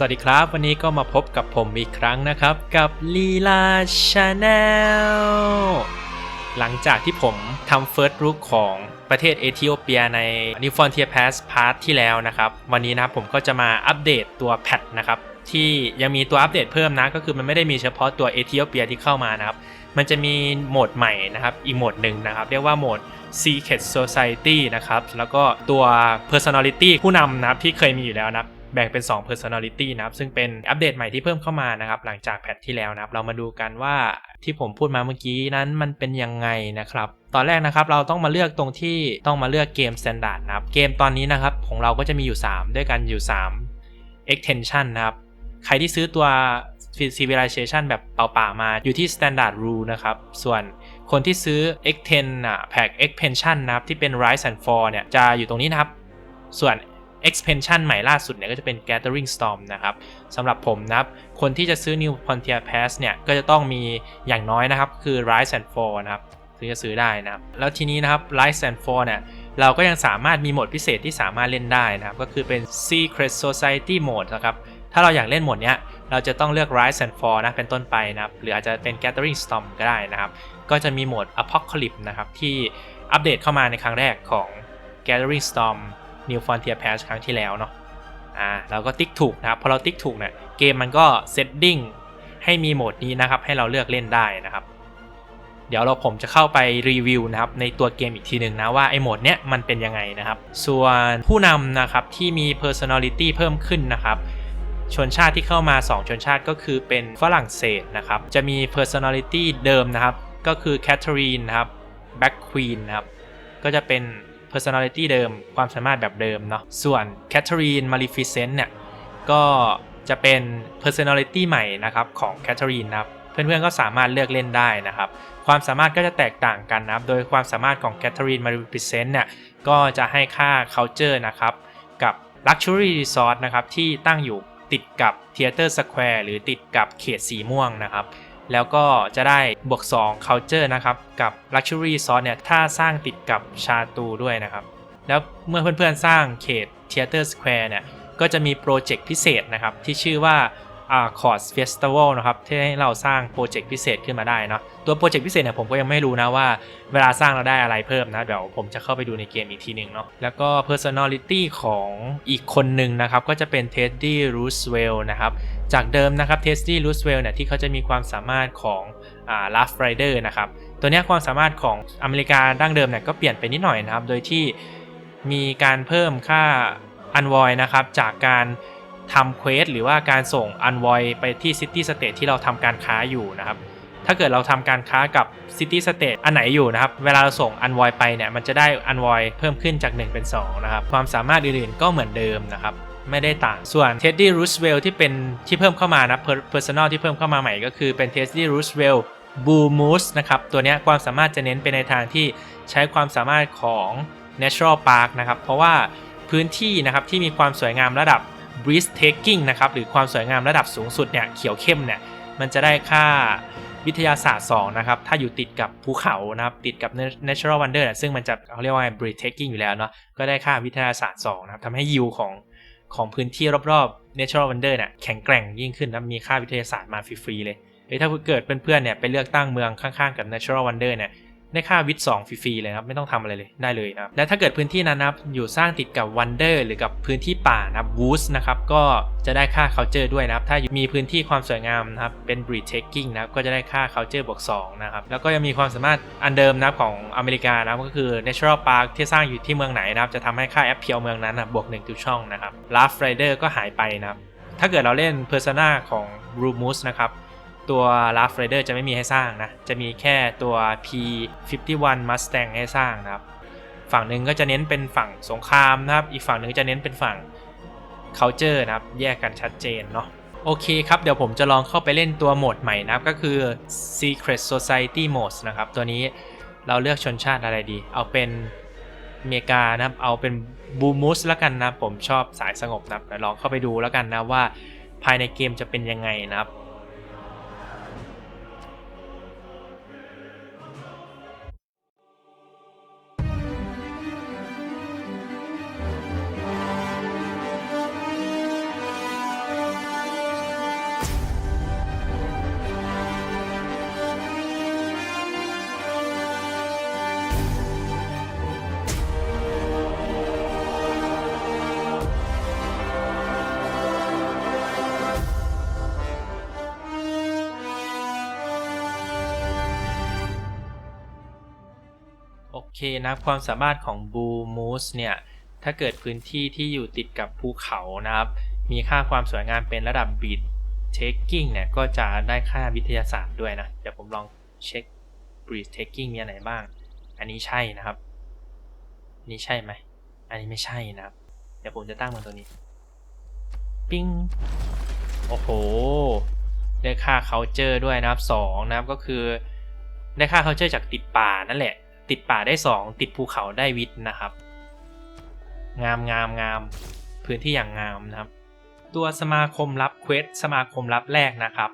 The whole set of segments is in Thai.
สวัสดีครับ วันนี้ก็มาพบกับผมอีกครั้งนะครับ กับลีลาชาแนลหลังจากที่ผมทำเฟิร์สรุกของประเทศเอธิโอเปียใน New Frontier Pass พาร์ทที่แล้วนะครับ วันนี้นะครับผมก็จะมาอัปเดตตัวแพทนะครับที่ยังมีตัวอัปเดตเพิ่มนะ ก็คือมันไม่ได้มีเฉพาะตัวเอธิโอเปียที่เข้ามานะครับ มันจะมีโหมดใหม่นะครับ อีกโหมดหนึ่งนะครับ เรียกว่าโหมด Secret Society นะครับ แล้วก็ตัว Personality ผู้นำนะครับที่เคยมีอยู่แล้วนะครับ แบ่งเป็น 2 personality นะครับ ซึ่งเป็นอัปเดตใหม่ที่เพิ่มเข้ามานะครับ หลังจากแพทที่แล้วนะครับ เรามาดูกันว่าที่ผมพูดมาเมื่อกี้นั้นมันเป็นยังไงนะครับ ตอนแรกนะครับเราต้องมาเลือกตรงที่ต้องมาเลือกเกม standard นะครับ เกมตอนนี้นะครับของเราก็จะมีอยู่ 3 ด้วยกันอยู่ 3 extension นะครับ ใครที่ซื้อตัว civilization แบบเปล่าๆมาอยู่ที่ standard rule นะครับ ส่วนคนที่ซื้อ X10 อะ pack expansion นะครับที่เป็น rise and fall เนี่ยจะอยู่ตรงนี้นะครับ ส่วน expansion ใหม่ล่าสุดเนี่ยก็จะเป็น gathering storm นะครับสำหรับผมนะครับ คนที่จะซื้อ new frontier pass เนี่ย ก็จะต้องมีอย่างน้อยนะครับ คือ rise and fall นะครับถึงจะซื้อได้นะครับ แล้วทีนี้นะครับ rise and fall เนี่ย เราก็ยังสามารถมีโหมดพิเศษที่สามารถเล่นได้นะครับ ก็คือเป็น secret society mode นะครับ ถ้าเราอยากเล่นโหมดเนี้ย เราจะต้องเลือก rise and fall นะ เป็นต้นไปนะครับ หรืออาจจะเป็น gathering storm ก็ได้นะครับ ก็จะมีโหมด apocalypse นะครับ ที่อัปเดตเข้ามาในครั้งแรกของ gathering storm New Frontier Pass ครั้งที่แล้วเนาะอ่าเราก็ติ๊กถูกนะครับพอเราติ๊กถูกเนี่ยเกมมันก็เซตติ้งให้มีโหมดนี้นะครับ ให้เราเลือกเล่นได้นะครับ เดี๋ยวเราผมจะเข้าไปรีวิวนะครับในตัวเกมอีกทีหนึ่งนะว่าไอ้โหมดเนี้ยมันเป็นยังไงนะครับ ส่วนผู้นำนะครับที่มี personality เพิ่มขึ้นนะครับชนชาติที่เข้ามา 2 ชนชาติก็คือเป็นฝรั่งเศสนะครับ จะมี personality เดิมนะครับ ก็คือแคทเธอรีนนะครับ Black Queen นะครับ ก็จะเป็น personality เดิม ความสามารถแบบเดิมเนาะส่วน Catherine Maleficent เนี่ย ก็จะเป็น personality ใหม่นะครับของ Catherine นะครับเพื่อนๆก็สามารถเลือกเล่นได้นะครับ ความสามารถก็จะแตกต่างกันนะครับ โดยความสามารถของ Catherine Maleficent เนี่ย ก็จะให้ค่า culture นะครับ กับ luxury resort นะครับ ที่ตั้งอยู่ติดกับ Theater Square หรือติดกับเขตสีม่วงนะครับ แล้วก็จะได้บวก 2 culture นะครับ กับ luxury source เนี่ย ถ้าสร้างติดกับชาตูด้วยนะครับ แล้วเมื่อเพื่อนๆสร้างเขต Theater Square เนี่ย ก็จะมีโปรเจกต์พิเศษนะครับ ที่ชื่อว่า อ่า Chords Festival นะครับที่ให้เราสร้างโปรเจกต์พิเศษขึ้นมาได้เนาะตัวโปรเจกต์พิเศษเนี่ยผมก็ยังไม่รู้นะว่าเวลาสร้างเราได้อะไรเพิ่มนะเดี๋ยวผมจะเข้าไปดูในเกมอีกทีหนึ่งเนาะแล้วก็ personality ของอีกคนหนึ่งนะครับ ก็จะเป็น Teddy Roosevelt นะครับ จากเดิมนะครับ Teddy Roosevelt เนี่ยที่เขาจะมีความสามารถของอ่า Laugh Rider นะครับตัวนี้ความสามารถของอเมริกาดั้งเดิมเนี่ยก็เปลี่ยนไปนิดหน่อยนะครับ โดยที่มีการเพิ่มค่า Unvoid นะครับจากการ ทำเควสหรือว่าการส่ง Unvoid ไปที่ City State ที่เราทำการค้าอยู่นะครับ ถ้าเกิดเราทำการค้ากับ City State อันไหนอยู่นะครับ เวลาเราส่ง Unvoid ไปเนี่ย มันจะได้ Unvoid เพิ่มขึ้นจาก 1 เป็น 2 นะครับ ความสามารถอื่นๆก็เหมือนเดิมนะครับไม่ได้ต่าง ส่วน Teddy Roosevelt ที่เป็นที่เพิ่มเข้ามานะ Per- Personal ที่เพิ่มเข้ามาใหม่ก็คือเป็น Teddy Roosevelt Blue Moose นะครับ ตัวนี้ความสามารถจะเน้นไปในทางที่ใช้ความสามารถของ Natural Park นะครับ เพราะว่าพื้นที่นะครับที่มีความสวยงามระดับ breathtaking นะครับหรือความสวยงามระดับสูงสุดเนี่ยเขียวเข้มเนี่ยมันจะได้ค่าวิทยาศาสตร์2นะครับถ้าอยู่ติดกับภูเขานะครับติดกับ natural wonder เนี่ยซึ่งมันจะเขาเรียกว่า breathtaking อยู่แล้วเนาะก็ได้ค่าวิทยาศาสตร์2นะครับทำให้ยิวของของพื้นที่รอบๆ natural wonder เนี่ยแข็งแกร่งยิ่งขึ้นนะมีค่าวิทยาศาสตร์มาฟรีๆเลยเฮ้ยถ้าเกิดเพื่อนๆเนี่ยไปเลือกตั้งเมืองข้างๆกับ natural wonder เนี่ย ได้ค่าวิทย์2ฟรีๆเลยครับไม่ต้องทำอะไรเลยได้เลยนะครับและถ้าเกิดพื้นที่นั้นนะครับอยู่สร้างติดกับวันเดอร์หรือกับพื้นที่ป่านะครับวูสนะครับก็จะได้ค่า culture ด้วยนะครับ ถ้ามีพื้นที่ความสวยงามนะครับเป็น breathtaking นะครับก็จะได้ค่า culture บวก2นะครับแล้วก็ยังมีความสามารถอันเดิมนะครับของอเมริกานะครับก็คือ natural park ที่สร้างอยู่ที่เมืองไหนนะครับจะทำให้ค่า appeal เมืองนั้นนะบวก1ทุกช่องนะครับ laugh rider ก็หายไปนะครับถ้าเกิดเราเล่น persona ของ Rumus นะครับ ตัว Laugh Rider จะไม่มีให้สร้างนะ จะมีแค่ตัว P51 Mustang ให้สร้างนะครับ ฝั่งหนึ่งก็จะเน้นเป็นฝั่งสงครามนะครับ อีกฝั่งหนึ่งจะเน้นเป็นฝั่ง culture นะครับ แยกกันชัดเจนเนาะ โอเคครับ เดี๋ยวผมจะลองเข้าไปเล่นตัวโหมดใหม่นะครับ ก็คือ Secret Society Mode นะครับ ตัวนี้เราเลือกชนชาติอะไรดี เอาเป็นอเมริกานะครับ เอาเป็นบูมูสแล้วกันนะ ผมชอบสายสงบนะครับลองเข้าไปดูแล้วกันนะว่าภายในเกมจะเป็นยังไงนะครับ โอเคนะความสามารถของบูมูสเนี่ย ถ้าเกิดพื้นที่ที่อยู่ติดกับภูเขานะครับ มีค่าความสวยงามเป็นระดับบีทเทคกิ้งเนี่ย ก็จะได้ค่าวิทยาศาสตร์ด้วยนะ เดี๋ยวผมลองเช็คบีทเทคกิ้งมีอันไหนบ้าง อันนี้ใช่นะครับนนี้ใช่ไหม อันนี้ไม่ใช่นะครับ เดี๋ยวผมจะตั้งมันตัวนี้ ปิ้งโอ้โห ได้ค่า culture ด้วยนะครับสองนะครับก็คือได้ค่า culture จากติดป่านั่นแหละ ติดป่าได้สองติดภูเขาได้วิทนะครับ งามงามงามพื้นที่อย่างงามนะครับ ตัวสมาคมรับเควสสมาคมรับแรกนะครับ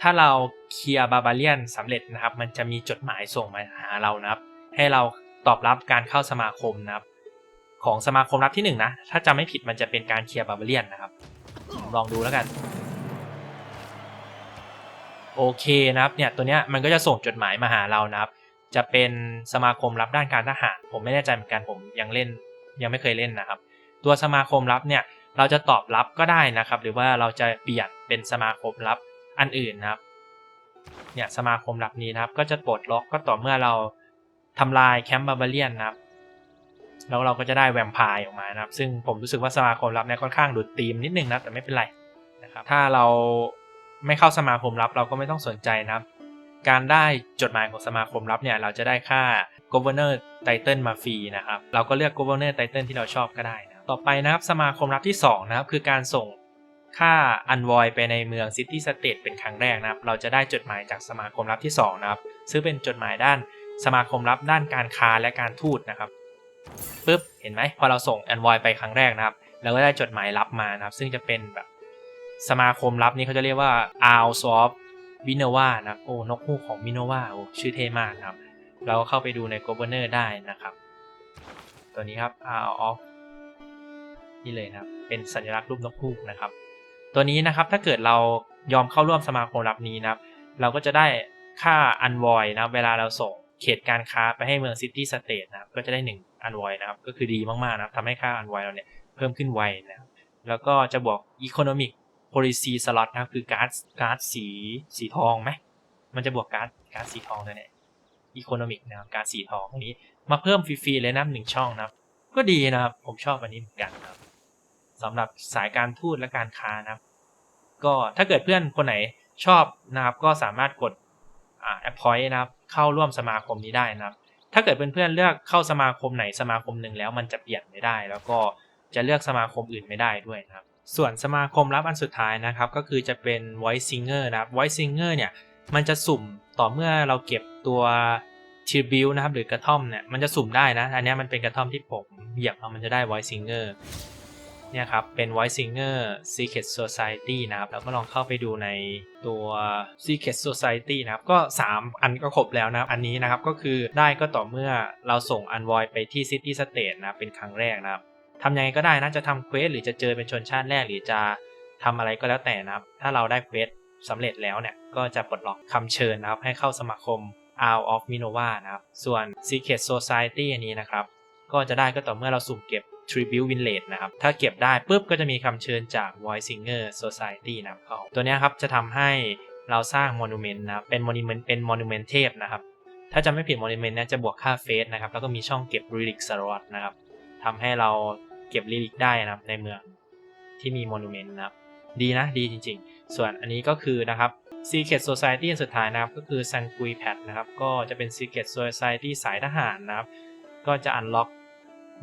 ถ้าเราเคลียร์บาบาเลียนสำเร็จนะครับ มันจะมีจดหมายส่งมาหาเรานะครับ ให้เราตอบรับการเข้าสมาคมนะครับ ของสมาคมรับที่หนึ่งนะถ้าจำไม่ผิดมันจะเป็นการเคลียร์บาบาเลียนนะครับ ลองดูแล้วกันโอเคนะครับเนี่ยตัวเนี้ยมันก็จะส่งจดหมายมาหาเรานะครับ จะเป็นสมาคมรับด้านการทหาร ผมไม่แน่ใจเหมือนกันผมยังเล่นยังไม่เคยเล่นนะครับ ตัวสมาคมรับเนี่ยเราจะตอบรับก็ได้นะครับ หรือว่าเราจะเปลี่ยนเป็นสมาคมรับอันอื่นนะครับเนี่ยสมาคมรับนี้นะครับ ก็จะปลดล็อกก็ต่อเมื่อเราทำลายแคมป์บาบาเลียนนะครับแล้วเราก็จะได้แวมไพร์ออกมานะครับ ซึ่งผมรู้สึกว่าสมาคมลับเนี่ยค่อนข้างดูดธีมนิดนึงนะแต่ไม่เป็นไรนะครับ ถ้าเราไม่เข้าสมาคมลับเราก็ไม่ต้องสนใจนะครับ การได้จดหมายของสมาคมลับเนี่ยเราจะได้ค่า governor title มาฟรีนะครับ เราก็เลือก governor title ที่เราชอบก็ได้นะต่อไปนะครับสมาคมลับที่สองนะครับคือการส่งค่า envoy ไปในเมือง city state เป็นครั้งแรกนะครับ เราจะได้จดหมายจากสมาคมลับที่สองนะครับซึ่งเป็นจดหมายด้านสมาคมลับด้านการค้าและการทูตนะครับปุ๊บเห็นไหมพอเราส่ง envoy ไปครั้งแรกนะครับเราก็ได้จดหมายลับมานะครับ ซึ่งจะเป็นแบบสมาคมลับนี้เขาจะเรียกว่า Isles of v i n o v a นะครับโอ้นกฮูกของ v i n o v a โอ้ชื่อเท่มากนะครับ เราก็เข้าไปดูใน Governor ได้นะครับ ตัวนี้ครับ Isle of นี่เลยนะครับ เป็นสัญลักษณ์รูปนกฮูกนะครับ ตัวนี้นะครับถ้าเกิดเรายอมเข้าร่วมสมาคมลับนี้นะครับ เราก็จะได้ค่า envoy นะเวลาเราส่งเขตการค้าไปให้เมือง City State นะครับก็จะได้1 envoy นะครับ ก็คือดีมากๆนะครับทำให้ค่า envoy เราเนี่ยเพิ่มขึ้นไวนะครับแล้วก็จะบอก economic policy slot นะครับคือการ์ดการ์ดสีสีทองไหมมันจะบวกการ์ดการ์ดสีทองด้วยเนี่ย economic นะครับการ์ดสีทองอันนี้มาเพิ่มฟรีๆเลยนะหนึ่งช่องนะครับ ก็ดีนะครับ ผมชอบอันนี้เหมือนกันนะครับสำหรับสายการทูตและการค้านะครับ ก็ถ้าเกิดเพื่อนคนไหนชอบนะครับก็สามารถกดอ่า appoint นะครับ เข้าร่วมสมาคมนี้ได้นะครับ ถ้าเกิดเพื่อนๆเลือกเข้าสมาคมไหนสมาคมหนึ่งแล้วมันจะเปลี่ยนไม่ได้ แล้วก็จะเลือกสมาคมอื่นไม่ได้ด้วยนะครับ ส่วนสมาคมลับอันสุดท้ายนะครับก็คือจะเป็น voice singer นะครับ voice singer เนี่ยมันจะสุ่มต่อเมื่อเราเก็บตัว t r i b u นะครับหรือกระท่อมเนี่ยมันจะสุ่มได้นะอันนี้มันเป็นกระท่อมที่ผมเหยียบแล้วมันจะได้ voice singer เนี่ยครับเป็น voice singer secret society นะครับแล้วก็ลองเข้าไปดูในตัว secret society นะครับก็ 3 อันก็ครบแล้วนะอันนี้นะครับก็คือได้ก็ต่อเมื่อเราส่ง envoy ไปที่ city state นะครับเป็นครั้งแรกนะครับ ทำยังไงก็ได้นะจะทำเควสหรือจะเจอเป็นชนชาติแรกหรือจะทำอะไรก็แล้วแต่นะครับ ถ้าเราได้เควสสำเร็จแล้วเนี่ยก็จะปลดล็อกคำเชิญนะครับ ให้เข้าสมาคม Isle of Minova นะครับ ส่วน Secret Society อันนี้นะครับ ก็จะได้ก็ต่อเมื่อเราสุ่มเก็บ Tribute Village นะครับ ถ้าเก็บได้ปุ๊บก็จะมีคำเชิญจาก Voice Singer Society นะครับเขาตัวนี้ครับจะทำให้เราสร้าง Monument นะครับเป็น Monument เป็น Monument เทพนะครับ ถ้าจำไม่ผิด Monument เนี่ยจะบวกค่าเฟสนะครับ แล้วก็มีช่องเก็บ Relic Slot นะครับทำให้เรา เก็บ Relic ได้นะครับในเมืองที่มี Monument นะครับ ดีนะดีจริง ๆ ส่วนอันนี้ก็คือนะครับ Secret Society อันสุดท้ายนะครับ ก็คือ Sangui Pad นะครับ ก็จะเป็น Secret Society สายทหารนะครับ ก็จะ unlock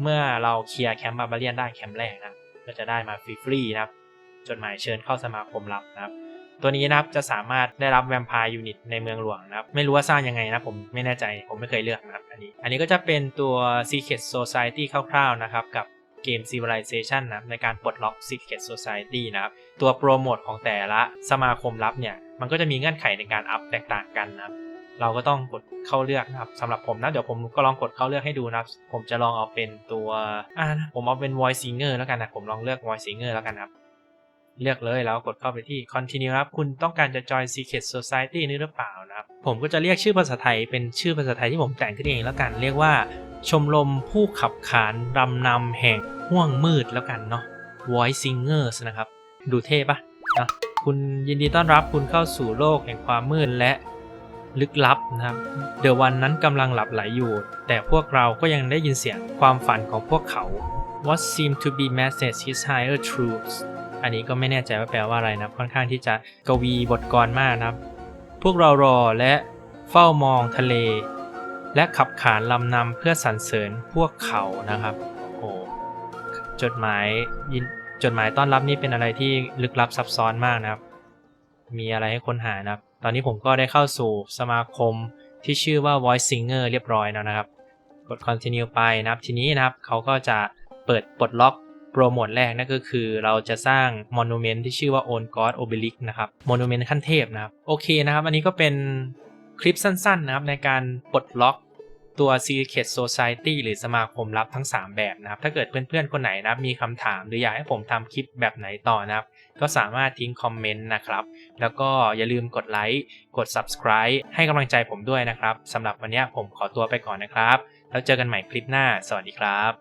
เมื่อเราเคลียร์แคมป์บาบาเลียนได้แคมป์แรกนะครับก็จะได้มาฟรีๆนะครับ จดหมายเชิญเข้าสมาคมลับนะครับ ตัวนี้นะครับจะสามารถได้รับแวมไพร์ยูนิตในเมืองหลวงนะครับ ไม่รู้ว่าสร้างยังไงนะผมไม่แน่ใจผมไม่เคยเลือกนะครับอันนี้ อันนี้ก็จะเป็นตัว Secret Society คร่าวๆนะครับกับ เกม Civilization นะในการปลดล็อก Secret Society นะครับตัวโปรโมทของแต่ละสมาคมลับเนี่ย มันก็จะมีเงื่อนไขในการอัพแตกต่างกันนะครับเราก็ต้องกดเข้าเลือกนะครับสำหรับผมนะ เดี๋ยวผมก็ลองกดเข้าเลือกให้ดูนะครับ ผมจะลองเอาเป็นตัวอ่าผมเอาเป็น voice singer แล้วกันนะ ผมลองเลือก voice singer แล้วกันครับ เลือกเลยแล้วกดเข้าไปที่ continue ครับ คุณต้องการจะ join secret society นี้หรือเปล่านะครับ ผมก็จะเรียกชื่อภาษาไทยเป็นชื่อภาษาไทยที่ผมแต่งขึ้นเองแล้วกัน เรียกว่า ชมรมผู้ขับขานรำนำแห่งห่วงมืดแล้วกันเนาะ voice singers นะครับ ดูเท่ปะนะคุณยินดีต้อนรับคุณเข้าสู่โลกแห่งความมืดและลึกลับนะครับ เดอะวันนั้นกำลังหลับไหลอยู่ แต่พวกเราก็ยังได้ยินเสียงความฝันของพวกเขา What seem to be message his higher truths อันนี้ก็ไม่แน่ใจว่าแปลว่าอะไรนะค่อนข้างที่จะกวีบทกรมากนะครับ พวกเรารอและเฝ้ามองทะเล และขับขานลำนำเพื่อสรรเสริญพวกเขานะครับโอ้จดหมายยินจดหมายต้อนรับนี่เป็นอะไรที่ลึกลับซับซ้อนมากนะครับ มีอะไรให้ค้นหานะครับ ตอนนี้ผมก็ได้เข้าสู่สมาคมที่ชื่อว่า Voice Singer เรียบร้อยแล้วนะครับ กด continue ไปนะครับ ทีนี้นะครับเขาก็จะเปิดปลดล็อกโปรโมทแรกนั่นก็คือเราจะสร้าง monument ที่ชื่อว่า Own God Obelisk นะครับ monument ขั้นเทพนะครับ โอเคนะครับ อันนี้ก็เป็นคลิปสั้นๆนะครับในการปลดล็อก ตัว Secret Society หรือสมาคมลับทั้ง 3 แบบนะครับ ถ้าเกิดเพื่อนๆ คนไหนนะครับ มีคำถามหรืออยากให้ผมทำคลิปแบบไหนต่อนะครับ ก็สามารถทิ้งคอมเมนต์นะครับ แล้วก็อย่าลืมกดไลค์ กด subscribe ให้กำลังใจผมด้วยนะครับสำหรับวันนี้ผมขอตัวไปก่อนนะครับ แล้วเจอกันใหม่คลิปหน้า สวัสดีครับ